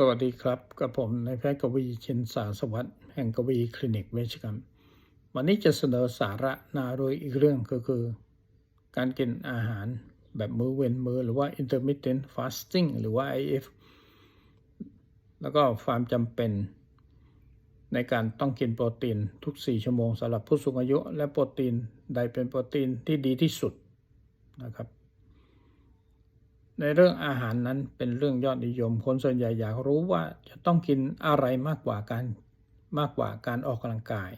สวัสดีครับ กับผมนายแพทย์กวีชินสาสวัสดิ์แห่งกวีคลินิกเวชกรรม วันนี้จะเสนอสาระนาโดยอีกเรื่องก็คือ การกินอาหารแบบมื้อเว้นมื้อหรือว่า intermittent fasting หรือว่า IF แล้วก็ความจำเป็นในการต้องกินโปรตีนทุก 4 ชั่วโมงสำหรับผู้สูงอายุ และโปรตีนใดเป็นโปรตีนที่ดีที่สุดนะครับ ในเรื่องอาหารนั้นเป็นเรื่องยอดนิยม คนส่วนใหญ่อยากรู้ว่าจะต้องกินอะไรมากกว่าการมากกว่าการออกกำลังกาย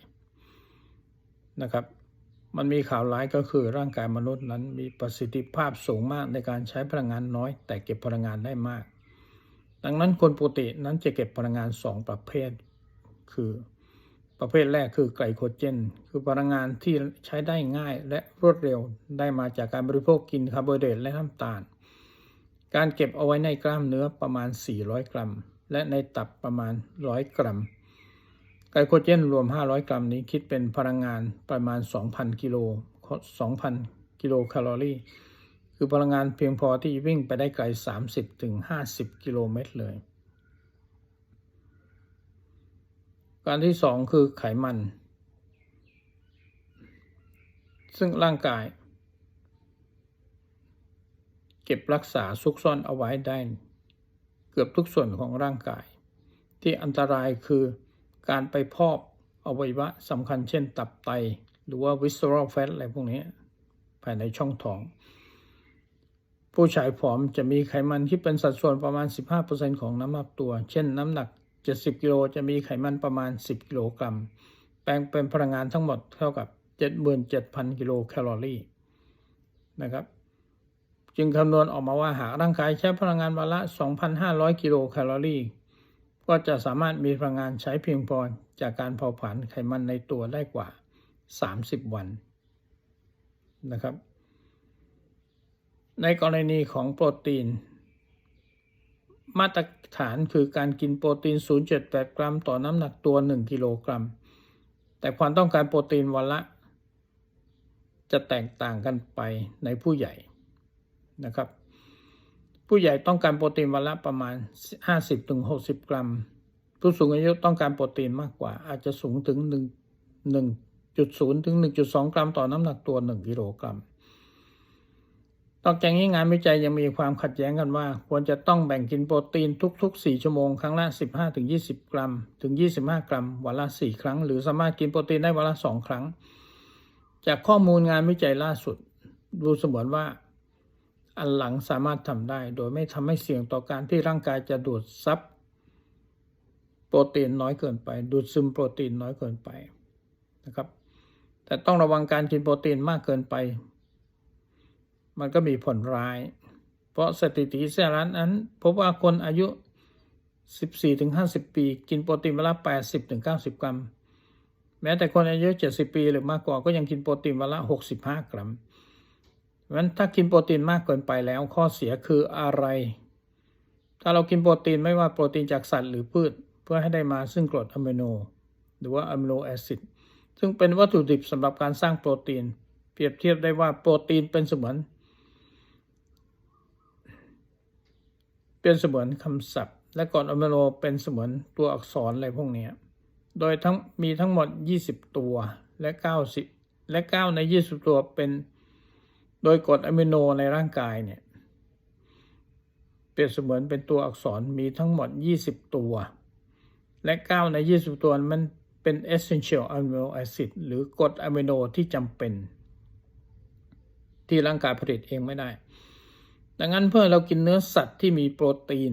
นะครับ มันมีข่าวร้ายก็คือร่างกายมนุษย์นั้นมีประสิทธิภาพสูงมากในการใช้พลังงานน้อย แต่เก็บพลังงานได้มาก ดังนั้นคนปกตินั้นจะเก็บพลังงาน 2 ประเภท คือประเภทแรกคือไกลโคเจน คือพลังงานที่ใช้ได้ง่ายและรวดเร็วได้มาจากการบริโภคกินคาร์โบไฮเดรตและน้ำตาล การเก็บเอาไว้ในกล้ามเนื้อประมาณ 400 กรัม และในตับประมาณ 100 กรัม ไกลโคเจนรวม 500 กรัมนี้คิดเป็นพลังงานประมาณ 2,000 กิโล 2,000 กิโลแคลอรี่ คือพลังงานเพียงพอที่วิ่งไปได้ไกล 30-50 กิโลเมตรเลย การที่ 2 คือไขมัน ซึ่งร่างกาย ก็บรักษาซุกซ่อนเอาไว้ได้ เกือบทุกส่วนของร่างกาย ที่อันตรายคือการไปพอกอวัยวะสำคัญเช่นตับไต หรือว่า visceral fat อะไรพวกนี้ ภายในช่องท้อง ผู้ชายผอมจะมีไขมันที่เป็นสัดส่วนประมาณ 15%ของน้ำหนักตัว เช่นน้ำหนัก 70 กิโลจะมีไขมันประมาณ 10 กิโลกรัม แปลงเป็นพลังงานทั้งหมดเท่ากับ 77,000 กิโลแคลอรี่นะครับ จึงคำนวณออกมาว่าหากร่างกายใช้พลังงานวันละ 2,500 กิโลแคลอรี่ ก็จะสามารถมีพลังงานใช้เพียงพอจากการเผาผลาญไขมันในตัวได้กว่า 30 วันนะครับ ในกรณีของโปรตีน มาตรฐานคือการกินโปรตีน0.8กรัม ต่อน้ำหนักตัว 1 กิโลกรัม แต่ความต้องการโปรตีนวันละ จะแตกต่างกันไปในผู้ใหญ่ นะครับ ผู้ใหญ่ต้องการโปรตีนวันละประมาณ 50-60 กรัม ผู้สูงอายุต้องการโปรตีนมากกว่า อาจจะสูงถึง 1 1.0 ถึง 1.2 กรัมต่อน้ำหนักตัว 1 กิโลกรัมนอกจากนี้งานวิจัยยังมีความขัดแย้งกันว่า ควรจะต้องแบ่งกินโปรตีนทุก ๆ 4 ชั่วโมง ครั้งละ 15-20 กรัม ถึง 25 กรัม วันละ 4 ครั้ง หรือสามารถกินโปรตีนได้วันละ 2 ครั้ง จากข้อมูลงานวิจัยล่าสุด ดูเสมือนว่า อันหลังสามารถทำได้ โดยไม่ทำให้เสี่ยงต่อการที่ร่างกายจะดูดซับโปรตีนน้อยเกินไป ดูดซึมโปรตีนน้อยเกินไปนะครับ แต่ต้องระวังการกินโปรตีนมากเกินไป มันก็มีผลร้าย เพราะสถิติเซรันนั้น พบว่าคนอายุ 14-50 ปี กินโปรตีนวันละ80-90 กรัม แม้แต่คนอายุ 70 ปีหรือมากกว่าก็ยังกินโปรตีนวันละ65 กรัม เพราะฉะนั้นถ้ากินโปรตีนมากเกินไปแล้วข้อเสียคืออะไร ถ้าเรากินโปรตีนไม่ว่าโปรตีนจากสัตว์หรือพืช เพื่อให้ได้มาซึ่งกรดอะมิโน หรือว่าอะมิโนแอซิดซึ่งเป็นวัตถุดิบสำหรับการสร้างโปรตีน เปรียบเทียบได้ว่าโปรตีนเป็นเสมือน เป็นเสมือนคำศัพท์ และกรดอะมิโนเป็นเสมือนตัวอักษรอะไรพวกนี้โดยทั้งมีทั้งหมด 20 ตัวและ 90 และ 9 ใน 20 ตัวเป็น โดยกรดอะมิโนในร่างกายเนี่ยเปรียบเสมือนเป็นตัวอักษรมีทั้งหมด 20 ตัว และ 9 ใน 20 ตัวมันเป็น essential amino acid หรือกรดอะมิโนที่จำเป็น ที่ร่างกายผลิตเองไม่ได้ ดังนั้นเพื่อเรากินเนื้อสัตว์ที่มีโปรตีน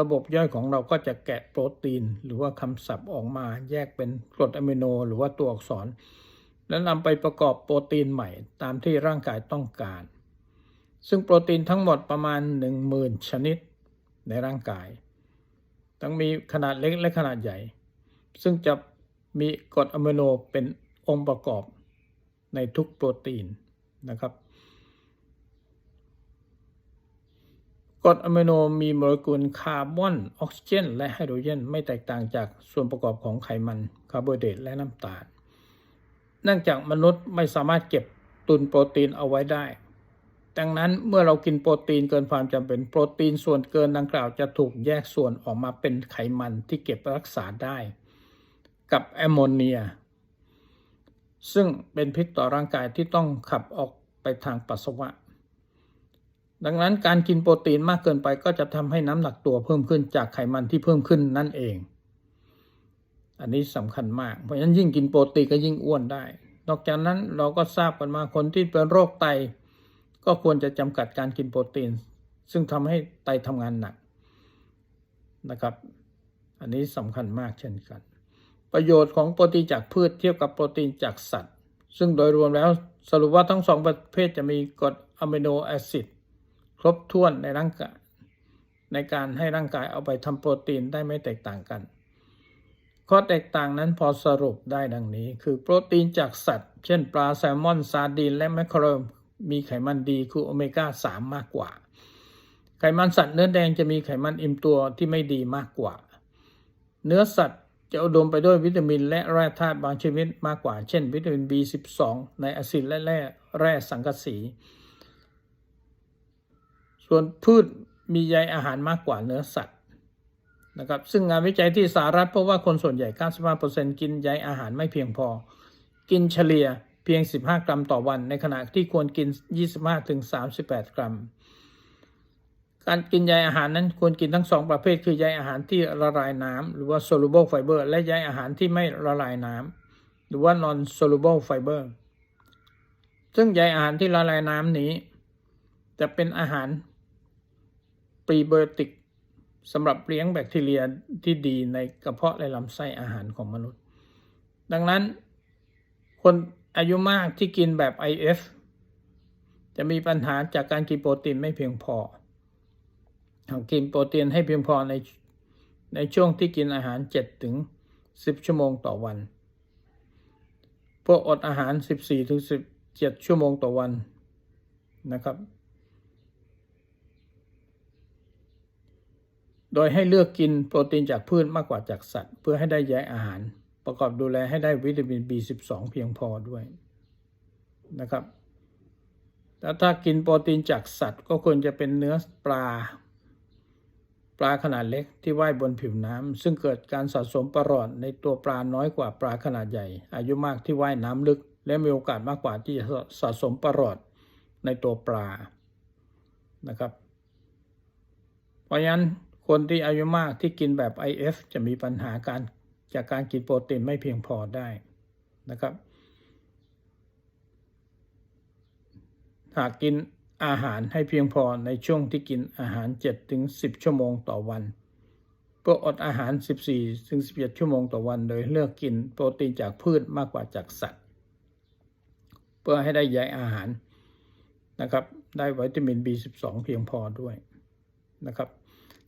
ระบบย่อยของเราก็จะแกะโปรตีน หรือว่าคำศัพท์ออกมาแยกเป็นกรดอะมิโน หรือว่าตัวอักษร แล้วนำไปประกอบโปรตีนใหม่ตามที่ร่างกายต้องการ ซึ่งโปรตีนทั้งหมดประมาณ 10,000 ชนิดในร่างกาย ทั้งมีขนาดเล็กและขนาดใหญ่ ซึ่งจะมีกรดอะมิโนเป็นองค์ประกอบในทุกโปรตีนนะครับกรดอะมิโนมีโมเลกุลคาร์บอนออกซิเจน และไฮโดรเจน ไม่แตกต่างจากส่วนประกอบของไขมันคาร์โบไฮเดรตและน้ำตาล เนื่องจากมนุษย์ไม่สามารถเก็บตุนโปรตีนเอาไว้ได้ ดังนั้นเมื่อเรากินโปรตีนเกินความจำเป็นโปรตีนส่วนเกินดังกล่าวจะถูกแยกส่วนออกมาเป็นไขมันที่เก็บรักษาได้ กับแอมโมเนีย ซึ่งเป็นพิษต่อร่างกายที่ต้องขับออกไปทางปัสสาวะ ดังนั้นการกินโปรตีนมากเกินไปก็จะทำให้น้ำหนักตัวเพิ่มขึ้นจากไขมันที่เพิ่มขึ้นนั่นเอง อันนี้สำคัญมาก เพราะฉะนั้นยิ่งกินโปรตีนก็ยิ่งอ้วนได้ นอกจากนั้นเราก็ทราบกันมาคนที่เป็นโรคไต ก็ควรจะจำกัดการกินโปรตีน ซึ่งทำให้ไตทำงานหนักนะครับ อันนี้สำคัญมากเช่นกัน ประโยชน์ของโปรตีนจากพืชเทียบกับโปรตีนจากสัตว์ ซึ่งโดยรวมแล้วสรุปว่าทั้งสองประเภทจะมีกรดอะมิโนแอซิดครบถ้วนในร่างกายในการให้ร่างกายเอาไปทำโปรตีนได้ไม่แตกต่างกัน ข้อแตกต่างนั้นพอสรุปได้ดังนี้ คือโปรตีนจากสัตว์ เช่นปลาแซลมอนซาดีนและแมคเคอเรมีไขมันดีคือโอเมก้า 3 มากกว่า ไขมันสัตว์เนื้อแดงจะมีไขมันอิ่มตัวที่ไม่ดีมากกว่า เนื้อสัตว์จะอุดมไปด้วยวิตามิน และแร่ธาตุบางชนิดมากกว่า เช่น วิตามิน B12 ในอะซิดและแร่แร่สังกะสี ส่วนพืชมีใยอาหารมากกว่าเนื้อสัตว์ นะครับซึ่งงานวิจัยที่สหรัฐพบว่าคนส่วนใหญ่ 95%กินใยอาหารไม่เพียงพอ กินเฉลี่ยเพียง 15 กรัมต่อวัน ในขณะที่ควรกิน 25-38 กรัม การกินใยอาหารนั้นควรกินทั้งสองประเภท คือใยอาหารที่ละลายน้ำหรือว่า soluble fiber และใยอาหารที่ไม่ละลายน้ำหรือว่า non soluble fiber ซึ่งใยอาหารที่ละลายน้ำนี้ จะเป็นอาหารปรีไบโอติก สำหรับเลี้ยงแบคทีเรียที่ดีในกระเพาะและลำไส้อาหารของมนุษย์ ดังนั้น คนอายุมากที่กินแบบ IF จะมีปัญหาจากการกินโปรตีนไม่เพียงพอกินโปรตีนให้เพียงพอในในช่วงที่กินอาหาร 7 ถึง 10 ชั่วโมงต่อวัน พวกอดอาหาร 14 ถึง 17 ชั่วโมงต่อวันนะครับ โดยให้เลือกกินโปรตีนจากพืชมากกว่าจากสัตว์ เพื่อให้ได้ใยอาหาร ประกอบดูแลให้ได้วิตามิน B12 เพียงพอด้วยนะครับแล้วถ้ากินโปรตีนจากสัตว์ ก็ควรจะเป็นเนื้อปลา ปลาขนาดเล็กที่ว่ายบนผิวน้ำซึ่งเกิดการสะสมปรอดในตัวปลาน้อยกว่าปลาขนาดใหญ่ อายุมากที่ว่ายน้ำลึก และมีโอกาสมากกว่าที่จะสะสมปรอดในตัวปลานะครับ เพราะฉะนั้น คนที่อายุมากที่กินแบบ IF จะมีปัญหาการจากการกินโปรตีนไม่เพียงพอได้นะครับ หากกินอาหารให้เพียงพอในช่วงที่กินอาหาร 7-10 ชั่วโมงต่อวันเพื่ออดอาหาร 14-17 ชั่วโมงต่อวัน โดยเลือกกินโปรตีนจากพืชมากกว่าจากสัตว์ เพื่อให้ได้ใยอาหารนะครับ ได้วิตามิน B12 เพียงพอด้วยนะครับ